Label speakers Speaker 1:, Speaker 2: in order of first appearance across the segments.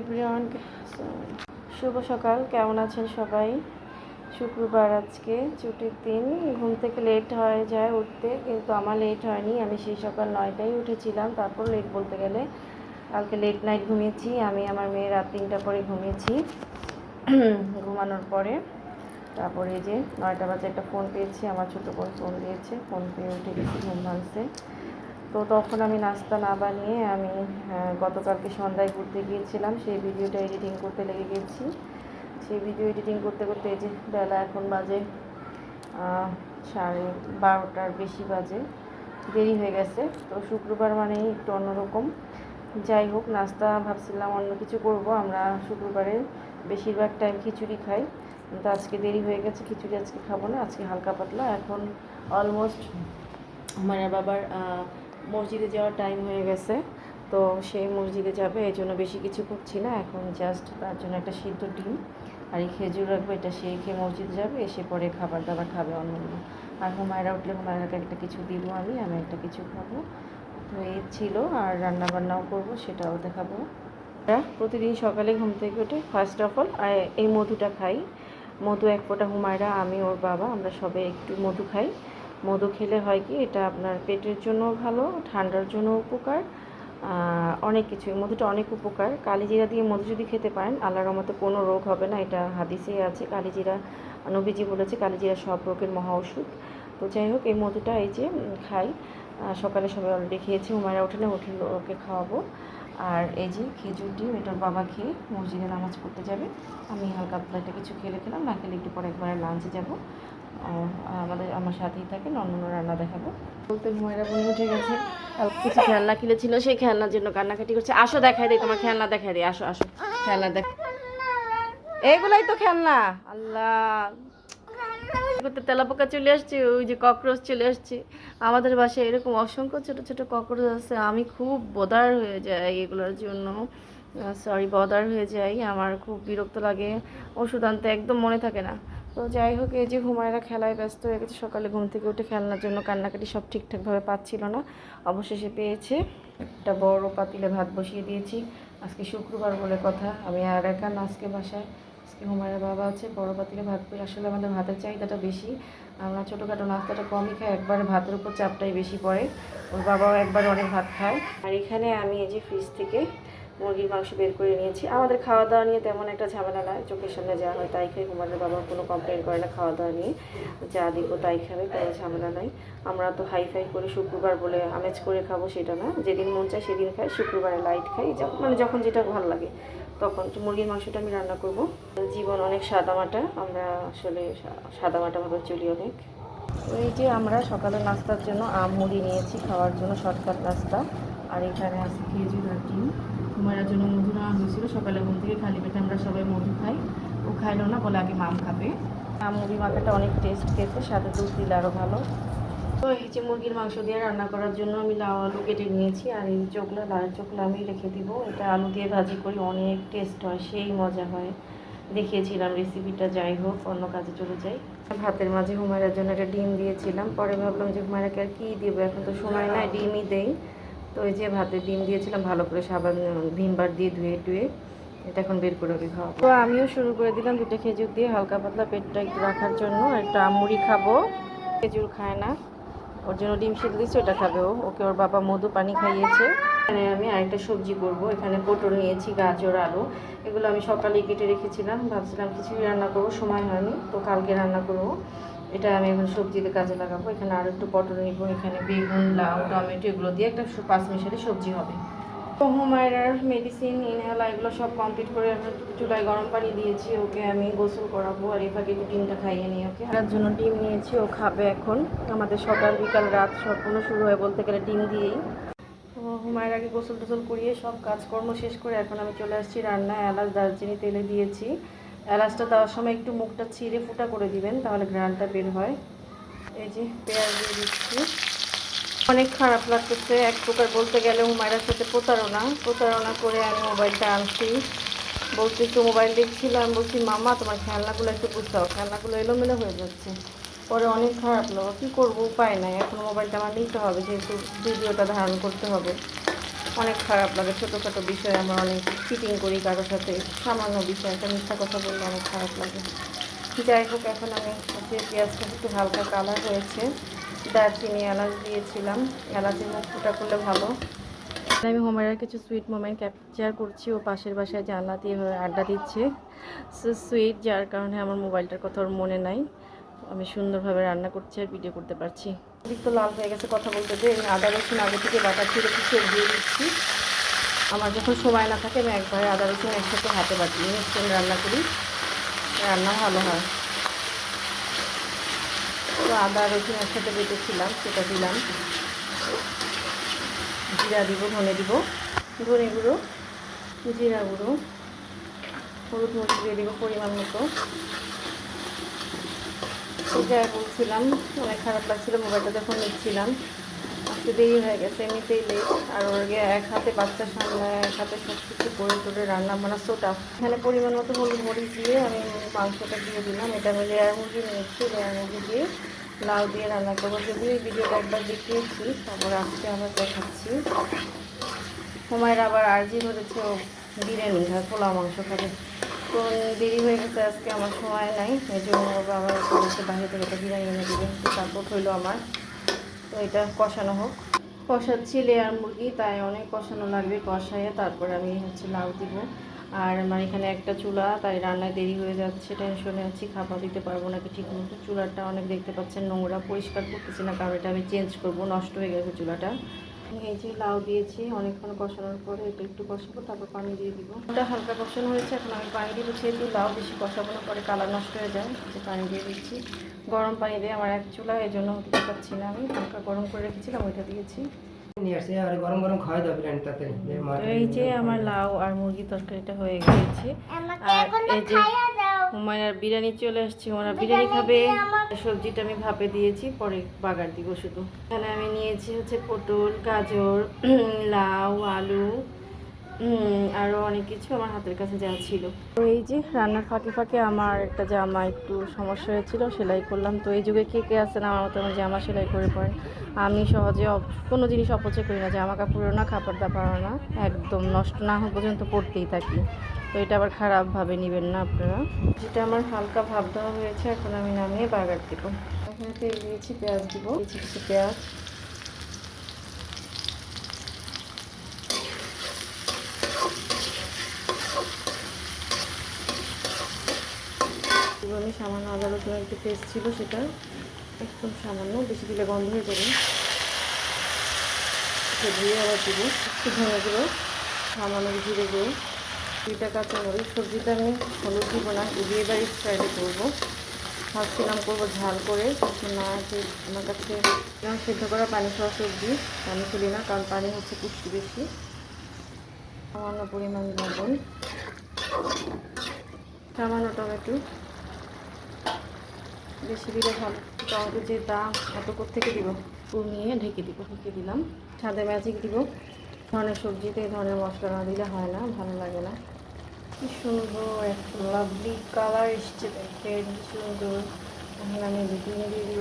Speaker 1: Everyone. শুভ সকাল, কেমন আছেন সবাই? শুক্রবার আজকে, ছুটির দিন। ঘুম থেকে লেট হয়ে যায় উঠতে, কিন্তু আমার লেট হয়নি। আমি সেই সকাল নয়টায় উঠেছিলাম, তারপর লেট বলতে গেলে কালকে লেট নাইট ঘুমিয়েছি। আমি, আমার মেয়ে রাত তিনটা পরে ঘুমিয়েছি, ঘুমানোর পরে। তারপরে এই যে নয়টা বাজে একটা ফোন পেয়েছি, আমার ছোটো বোন ফোন দিয়েছে ফোন পেয়ে উঠে গেছি ঘুম ভাঙছে তো তখন আমি নাস্তা না বানিয়ে আমি গতকালকে সন্ধ্যায় ঘুরতে গিয়েছিলাম। সেই ভিডিওটা এডিটিং করতে লেগে গেছি। সেই ভিডিও এডিটিং করতে করতে এই যে বেলা এখন বাজে সাড়ে বারোটার বেশি বাজে, দেরি হয়ে গেছে। তো শুক্রবার মানেই একটু অন্যরকম। যাই হোক, নাস্তা ভাবছিলাম অন্য কিছু করব। আমরা শুক্রবারে বেশিরভাগ টাইম খিচুড়ি খাই। কিন্তু আজকে দেরি হয়ে গেছে, খিচুড়ি আজকে খাব না। আজকে হালকা পাতলা। এখন অলমোস্ট আমার বাবার মসজিদে যাওয়ার টাইম হয়ে গেছে, তো সেই মসজিদে যাবে এই জন্য বেশি কিছু করছি না, এখন জাস্ট তার জন্য একটা সিদ্ধ ডিম আর এই খেজুর রাখব, এটা সে খেয়ে মসজিদে যাবে, এসে পরে খাবার দাবার খাবে অন্যগুলো আর হুমায়রা উঠলে হুমায়রাকে একটা কিছু দিব আমি আমি একটা কিছু খাব। তো এই ছিল, আর রান্না বান্নাও করব, সেটাও দেখাবো। প্রতিদিন সকালে ঘুম থেকে উঠে ফার্স্ট অফ অল এই মধুটা খাই। মধু এক ফোঁটা হুমায়রা, আমি, ওর বাবা, আমরা সবাই একটু মধু খাই। মধু খেলে হয় কি, এটা আপনার পেটের জন্য ভালো, ঠান্ডার জন্য উপকার অনেক কিছু। মধুটা অনেক উপকার। কালিজিরা দিয়ে মধু যদি খেতে পারেন, আল্লাহর মতো কোনো রোগ হবে না, এটা হাদিসেই আছে। কালিজিরা, নবীজি বলেছে কালিজিরা সব রোগের মহা ওষুধ। তো যাই হোক, এই মধুটা এই যে খাই। সকালে সবাই অলরেডি খেয়েছি, হুমায়রা উঠলে উঠে ওকে খাওয়াবো। আর এই যে খেজুর ডিম এটার বাবা খেয়ে মসজিদে নামাজ পড়তে যাবে। আমি হালকা পাতলা কিছু খেলে খেলাম, না খেলে একটু পরে একবার লাঞ্চে যাব। আমাদের, আমার সাথেই থাকেন অন্য রান্না দেখাবো। বলতে হুমায়রা বোন উঠে গেছে। কিছু খেলনা কিনেছিল, সেই খেলনার জন্য কান্নাকাটি করছে। আসো দেখাই দিই, তোমার খেলনা দেখাই দিই, আসো আসো। খেলনা দেখ এগুলাই তো খেলনা। আল্লাহ। করতে তেলাপোকা চলে আসছে, ওই যে ককরোচ চলে আসছে। আমাদের বাসায় এরকম অসংখ্য ছোট ছোট ককরোচ আছে। আমি খুব বদার হয়ে যাই এগুলোর জন্য। সরি বদার হয়ে যাই। আমার খুব বিরক্ত লাগে। ওষুধ আনতে একদম মনে থাকে না। তো যাই হোক, এই যে হুমায়রা খেলায় ব্যস্ত হয়ে গেছে, সকালে ঘুম থেকে উঠে খেলনার জন্য কান্নাকাটি সব ঠিকঠাকভাবে পাচ্ছিল না। অবশেষে পেয়েছে। একটা বড় পাতিলে ভাত বসিয়ে দিয়েছি। আজকে শুক্রবার বলে কথা। আমি আর একা না, আজকে বাসায়। আজকে হুমায়রা বাবা আছে, বড় পাতিলে ভাত করে আসলে আমাদের ভাতের চাহিদাটা বেশি। আমরা ছোটোখাটো নাস্তাটা কমই খাই, একবারে ভাতের উপর চাপটাই বেশি পড়ে। ওর বাবাও একবারে অনেক ভাত খায়। আর এখানে আমি এই যে ফ্রিজ থেকে মুরগির মাংস বের করে নিয়েছি। আমাদের খাওয়া দাওয়া নিয়ে তেমন একটা ঝামেলা নয় চোখের সামনে যা হয় তাই খাই। হুমায়রা বাবা কোনো কমপ্লেন করে না খাওয়া দাওয়া নিয়ে। যা দিব তাই খাবে, কোনো ঝামেলা নাই। আমরা তো হাই ফাই করে শুক্রবার বলে আমেজ করে খাব সেটা না। যেদিন মন চায় সেদিন খাই, শুক্রবারে লাইট খাই। মানে যখন যেটা ভালো লাগে। তখন মুরগির মাংসটা আমি রান্না করব। জীবন অনেক সাদামাটা। আমরা আসলে সাদামাটাভাবে চলি অনেক। ওই যে আমরা সকালে নাস্তার জন্য আম মুড়ি নিয়েছি, খাওয়ার জন্য শর্টকাট নাস্তা। আর এখানে আছে খেজুর আর ডিম। হুমায়রার জন্য মধু নেওয়া হয়েছিল। সকালে ঘুম থেকে খালি পেটে আমরা সবাই মধু খাই। ও খাইলো না বলে আগে মাম খাবে। মুড়ি মাখাটা অনেক টেস্ট খেতে সাথে দুধ দিলে আরও ভালো। তো এই যে মুরগির মাংস দিয়ে রান্না করার জন্য আমি লাউ আলু কেটে নিয়েছি আর এই চোখলা লাল চোখলা আমি রেখে দিব। এটা আলু দিয়ে ভাজি করি অনেক টেস্ট হয় সেই মজা হয়। দেখিয়েছিলাম রেসিপিটা যাই হোক অন্য কাজে চলে যাই। ভাতের মাঝে হুমায়রার জন্য একটা ডিম দিয়েছিলাম পরে ভাবলাম যে হুমায়রাকে আর কী দেবো? এখন তো সময় নাই ডিমই দেই। তো ওই যে ভাতে ডিম দিয়েছিলাম, ভালো করে সাবান ভিমবার দিয়ে ধুয়ে টুয়ে এটা এখন বের করে ওকে খাওয়াবো। তো আমিও শুরু করে দিলাম দুটো খেজুর দিয়ে, হালকা পাতলা পেটটা একটু রাখার জন্য। একটা আমুড়ি খাব। খেজুর খায় না, ওর জন্য ডিম সিদ্ধ দিচ্ছি, ওটা খাবে ও। ওকে ওর বাবা মধু পানি খাইয়েছে। এখানে আমি আরেকটা সবজি করব। এখানে পটল নিয়েছি, গাজর, আলু। এগুলো আমি সকালে কেটে রেখেছিলাম। ভাবছিলাম কিছুই রান্না করব, সময় হয়নি, তো কালকে রান্না করব। এটা আমি এখন সবজিতে কাজে লাগাবো। এখানে আর একটু পটল নিব, এখানে বেগুন, লাউ, টমেটো, এগুলো দিয়ে একটা পাঁচ মিশালি সবজি হবে। হুমায়রার মেডিসিন ইনহেলা এগুলো সব কমপ্লিট করে এখন চুলায় গরম পানি দিয়েছি, ওকে আমি গোসল করাবো আর এভাবে একটু ডিমটা খাইয়ে নিই ওকে। তার জন্য ডিম নিয়েছি, ও খাবে এখন। আমাদের সকাল, বিকাল, রাত সম্পূর্ণ শুরু হয় বলতে গেলে ডিম দিয়েই। তো আগে গোসল টোসল করিয়ে সব কাজকর্ম শেষ করে এখন আমি চলে আসছি রান্না এলাচ, দারচিনি, তেলে দিয়েছি। এলাচটা দেওয়ার সময় একটু মুখটা ছিঁড়ে ফুটা করে দিবেন, তাহলে ঘ্রাণটা বের হয়। এই যে পেঁয়াজ দিয়ে দিচ্ছি। অনেক খারাপ লাগতেছে, এক প্রকার বলতে গেলে হুমায়রার সাথে প্রতারণা। প্রতারণা করে আমি মোবাইলটা আনছি। বলছি একটু মোবাইল দেখছিলাম আমি বলছি, মামা, তোমার খেলনাগুলো একটু বুঝাও খেলনাগুলো এলোমেলো হয়ে যাচ্ছে। পরে অনেক খারাপ লাগল। কী করব? উপায় নাই। এখন মোবাইলটা আমার নিতে হবে, যেহেতু ভিডিওটা ধারণ করতে হবে। অনেক খারাপ লাগে, ছোটোখাটো বিষয়ে আমরা অনেক চিটিং করি কারোর সাথে, সামান্য বিষয় একটা মিথ্যা কথা বললে অনেক খারাপ লাগে। যাই হোক, এখন আমি হচ্ছে পেঁয়াজটা একটু হালকা কালার হয়েছে। দারচিনি, এলাচ দিয়েছিলাম। এলাচের মুখ ফুটা করলে ভালো আমি হোমারের কিছু সুইট মোমেন্ট ক্যাপচার করছি। ও পাশের বাসায় জানলা দিয়ে আড্ডা দিচ্ছে। সো সুইট যার কারণে আমার মোবাইলটার কথা মনে নাই। আমি সুন্দরভাবে রান্না করছি আর ভিডিও করতে পারছি। দিক তো লাল হয়ে গেছে, কথা বলতে যে আদা, রসুন আগে থেকে বাটা ছিল কিছু দিয়ে দিচ্ছি। আমার যখন সময় না থাকে, আমি একবারে আদা, রসুন একসাথে হাতে বাটি মিক্সিং রান্না করি। রান্না ভালো হয়। তো আদা, রসুন একসাথে বেটেছিলাম, সেটা দিলাম। জিরা দিব, ধনে দিব। ধনে গুঁড়ো, জিরা গুঁড়ো। হলুদ মরিচ দিয়ে দিব পরিমাণ মতো। যা বলছিলাম, অনেক খারাপ লাগছিল, মোবাইলটা যখন নিচ্ছিলাম। আজকে দেরি হয়ে গেছে, এমনিতেই লেট আর ওর আগে এক হাতে বাচ্চা, সামনে এক হাতে সব কিছু করে টোরে রান্না বান্না সোটা এখানে পরিমাণ মতো হলুদ মরিচ দিয়ে আমি মাংসটা দিয়ে দিলাম। এটা আমি লেয়ার মুরগি নিয়েছি লেয়ার মুরগি দিয়ে লাউ দিয়ে রান্না করব। যদিও এই ভিডিওটা একবার দেখিয়েছি, তারপর আজকে আবার দেখাচ্ছি। সময়ের আবার আর্জি ধরেছে ও বিরিয়ানি খায় পোলাও মাংস খাবে। তো দেরি হয়ে গেছে আজকে, আমার সময় নাই, এই জন্য ওর বাবা বাইরে থেকে একটা বিরিয়ানি এনে দেবেন তো তারপর হইল আমার। তো এটা কষানো হোক। কষাচ্ছি লেয়ার মুরগি, তাই অনেক কষানো লাগবে কষাইয়ে তারপর আমি হচ্ছে লাউ দিব। আর আমার এখানে একটা চুলা, তাই রান্নায় দেরি হয়ে যাচ্ছে টেনশনে আছি খাবার দিতে পারব নাকি ঠিক মতো চুলাটা অনেক দেখতে পাচ্ছেন, নোংরা, পরিষ্কার করতেছি না, কারণ এটা আমি চেঞ্জ করব, নষ্ট হয়ে গেছে চুলাটা। এই যে লাউ দিয়েছি অনেকক্ষণ কষানোর পরে এটা একটু কষাবো তারপর পানি দিয়ে দিব। ওটা হালকা কষানো হয়েছে এখন আমি পানি দিয়ে যেহেতু লাউ বেশি কষাবো না পরে কালার নষ্ট হয়ে যায় যে পানি দিয়ে দিচ্ছি। গরম পানি দিয়ে আমার এক চুলা এই জন্য দিতে পারছি না আমি হালকা গরম করে রেখেছিলাম ওইটা দিয়েছি।
Speaker 2: নিয়ে আসছে আর গরম গরম খাওয়াই
Speaker 1: এই যে আমার লাউ আর মুরগি তরকারিটা হয়ে গিয়েছে। আর এই যে হুমায়ুন বিরিয়ানি চলে আসছে। ওরা বিরিয়ানি খাবে। সবজিটা আমি ভাপে দিয়েছি পরে বাগার দিব শুধু। এখানে আমি নিয়েছি হচ্ছে পটল গাজর লাউ আলু। আরও অনেক কিছু আমার হাতের কাছে যা ছিল। তো এই যে রান্নার ফাঁকে ফাঁকে আমার একটা জামা একটু সমস্যা হয়েছিল সেলাই করলাম। তো এই যুগে কে কে আছেন আমার মতো জামা সেলাই করে পড়েন? আমি সহজে কোনো জিনিস অপচয় করি না জামা কাপড়ও না খাবার দাপড়ও না একদম নষ্ট না হওয়া পর্যন্ত পড়তেই থাকি। তো এটা আবার খারাপভাবে নেবেন না আপনারা। যেটা আমার হালকা ভাব দেওয়া হয়েছে এখন আমি নামিয়ে বাগার দিব। এখানে তেল দিয়েছি পেঁয়াজ দিব। দিয়েছি কিছু পেঁয়াজ দিব আমি সামান্য আদা রসুনের একটু পেস্ট ছিল সেটা একদম সামান্য, বেশি দিলে গন্ধ হয়ে যাবে। ধুয়ে আবার দিব, একটু ধনে গুঁড়ো, সামান্য জিরে গুঁড়ো দুইটা কাঁচামরিচ, সবজিটা আমি হলুদ দিব না বিয়ে বাড়ির স্টাইলে করব। ভাবছিলাম করব ঝাল করে না যে আমার কাছে যেমন সিদ্ধ করা পানি খাওয়া সবজি, পানি তুলি না, কারণ পানি হচ্ছে পুষ্টি বেশি। সামান্য পরিমাণ লবণ, সামান্য টমেটো বেশি দিলে ভালো। টমেটো যে দাম অত থেকে দিব? ফুল নিয়ে ঢেকে দিব, ঢেকে দিলাম। ছাদে ম্যাজিক দিব। ধরনের সবজিতে এই ধরনের মশলা না দিলে হয় না, ভালো লাগে না। কি সুন্দর একটা লাভলি কালার এসছে দেখেন, কি সুন্দর। এখন আমি দুটো দিয়ে দিব।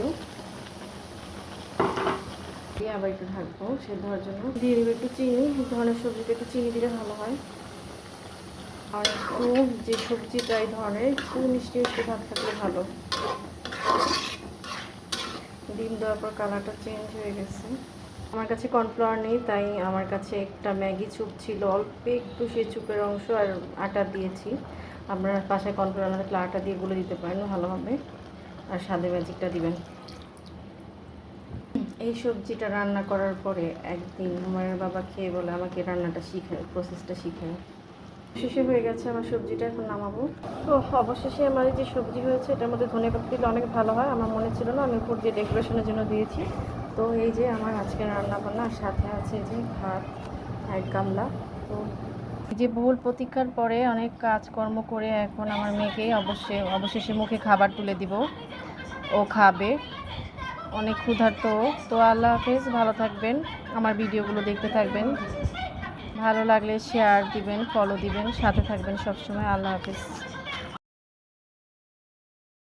Speaker 1: দিয়ে আবার একটু ঢাকবো, সেদ্ধ হওয়ার জন্য। দিয়ে দেবো একটু চিনি ধরনের সবজিতে একটু চিনি দিলে ভালো হয়। আর একটু যে সবজিটা এই ধরনের একটু মিষ্টি মিষ্টি ভাত থাকলে ভালো। ডিম দেওয়ার পর কালারটা চেঞ্জ হয়ে গেছে। আমার কাছে কর্নফ্লাওয়ার নেই, তাই আমার কাছে একটা ম্যাগি চুপ ছিল। অল্প একটু সেই চুপের অংশ আর আটা দিয়েছি। আপনার পাশে কর্নফ্লাওয়ার না থাকলে আটা দিয়ে গুলে দিতে পারেন ভালোভাবে আর স্বাদে ম্যাজিকটা দিবেন। এই সবজিটা রান্না করার পরে একদিন হুমায়ুর বাবা খেয়ে বলে আমাকে রান্নাটা শিখায় প্রসেসটা শিখায়। শেষে হয়ে গেছে আমার সবজিটা, এখন নামাবো। তো অবশেষে আমার যে সবজি হয়েছে, এটার মধ্যে ধনে পাতা দিলে অনেক ভালো হয়। আমার মনে ছিল না, আমি উপর দিয়ে ডেকোরেশনের জন্য দিয়েছি। তো এই যে আমার আজকে রান্না বান্না আর সাথে আছে যে ভাত, এক গামলা। তো যে বহুল প্রতীক্ষার পরে অনেক কাজকর্ম করে এখন আমার মেয়েকে অবশ্যই, অবশেষে মুখে খাবার তুলে দিব। ও খাবে। অনেক ক্ষুধার্ত। তো আল্লাহ হাফেজ, ভালো থাকবেন। আমার ভিডিওগুলো দেখতে থাকবেন। ভালো লাগলে শেয়ার দিবেন ফলো দিবেন সাথে থাকবেন সবসময়। আল্লাহ হাফেজ।